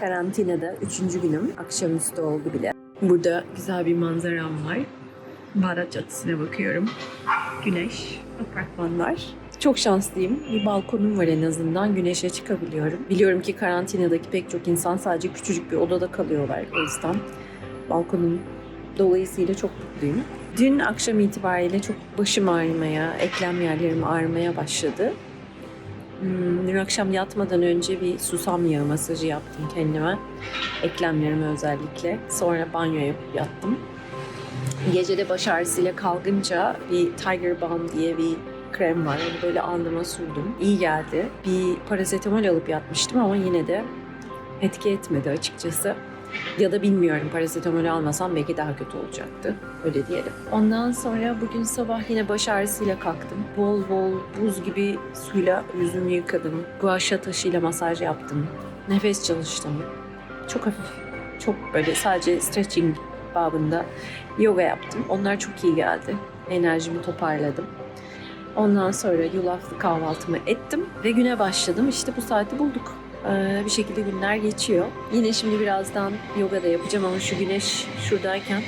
Karantinada üçüncü günüm. Akşamüstü oldu bile. Burada güzel bir manzaram var. Bağdat Caddesi'ne bakıyorum. Güneş, apartmanlar. Çok şanslıyım. Bir balkonum var en azından. Güneşe çıkabiliyorum. Biliyorum ki karantinadaki pek çok insan sadece küçücük bir odada kalıyorlar. O yüzden balkonum dolayısıyla çok mutluyum. Dün akşam itibariyle çok başım ağrımaya, eklem yerlerim ağrımaya başladı. Hmm, dün akşam yatmadan önce bir susam yağı masajı yaptım kendime. Eklemlerime özellikle. Sonra banyo yapıp yattım. Gecede baş ağrısıyla kalkınca bir Tiger Balm diye bir krem var. Onu böyle alnıma sürdüm. İyi geldi. Bir parasetamol alıp yatmıştım ama yine de etki etmedi açıkçası. Ya da bilmiyorum parasetamol almasam belki daha kötü olacaktı. Öyle diyelim. Ondan sonra bugün sabah yine baş ağrısıyla kalktım. Bol bol buz gibi suyla yüzümü yıkadım. Guaşa taşıyla masaj yaptım. Nefes çalıştım. Çok hafif, çok böyle sadece stretching babında yoga yaptım. Onlar çok iyi geldi. Enerjimi toparladım. Ondan sonra yulaflı kahvaltımı ettim ve güne başladım. İşte bu saati bulduk. Ee, bir şekilde günler geçiyor. Yine şimdi birazdan yoga da yapacağım ama şu güneş şuradayken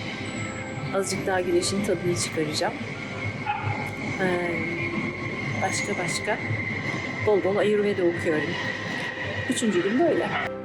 azıcık daha güneşin tadını çıkaracağım. Ee, başka başka bol bol Ayurveda okuyorum. Üçüncü gün böyle.